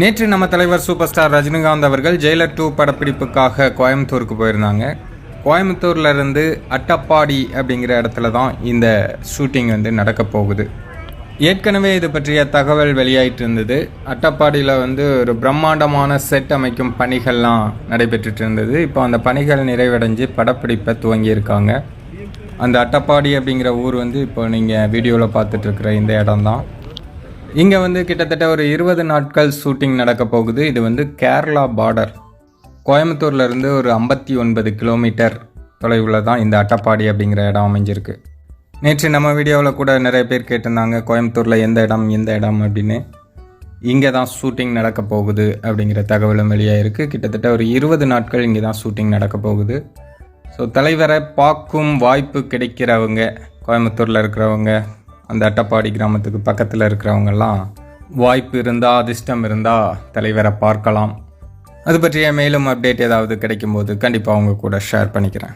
நேற்று நம்ம தலைவர் சூப்பர் ஸ்டார் ரஜினிகாந்த் அவர்கள் ஜெயிலர் டூ படப்பிடிப்புக்காக கோயம்புத்தூருக்கு போயிருந்தாங்க. கோயம்புத்தூர்ல இருந்து அட்டப்பாடி அப்படிங்கிற இடத்துல தான் இந்த ஷூட்டிங் வந்து நடக்க போகுது. ஏற்கனவே இது பற்றிய தகவல் வெளியாயிட்டு இருந்தது. அட்டப்பாடியில் வந்து ஒரு பிரம்மாண்டமான செட் அமைக்கும் பணிகள்லாம் நடைபெற்றுட்டு இருந்தது. இப்போ அந்த பணிகள் நிறைவடைஞ்சு படப்பிடிப்பை துவங்கியிருக்காங்க. அந்த அட்டப்பாடி அப்படிங்கிற ஊர் வந்து இப்போ நீங்கள் வீடியோவில் பார்த்துட்ருக்குற இந்த இடம்தான் இங்கே வந்து கிட்டத்தட்ட ஒரு இருபது நாட்கள் ஷூட்டிங் நடக்க போகுது. இது வந்து கேரளா பார்டர் கோயம்புத்தூர்லேருந்து ஒரு ஐம்பத்தி ஒன்பது கிலோமீட்டர் தொலைவில் தான் இந்த அட்டப்பாடி அப்படிங்கிற இடம் அமைஞ்சிருக்கு. நேற்று நம்ம வீடியோவில் கூட நிறைய பேர் கேட்டிருந்தாங்க கோயம்புத்தூரில் எந்த இடம் எந்த இடம் அப்படின்னு. இங்கே தான் ஷூட்டிங் நடக்க போகுது அப்படிங்கிற தகவலும் வெளியாயிருக்கு கிட்டத்தட்ட ஒரு இருபது நாட்கள் இங்கே தான் ஷூட்டிங் நடக்க போகுது. ஸோ தலைவரை பார்க்கும் வாய்ப்பு கிடைக்கிறவங்க கோயம்புத்தூரில் இருக்கிறவங்க அந்த அட்டப்பாடி கிராமத்துக்கு பக்கத்தில் இருக்கிறவங்கெல்லாம் வாய்ப்பு இருந்தால் அதிர்ஷ்டம் இருந்தால் தலைவரை பார்க்கலாம். அது பற்றிய மேலும் அப்டேட் ஏதாவது கிடைக்கும்போது கண்டிப்பாக அவங்க கூட ஷேர் பண்ணிக்கிறேன்.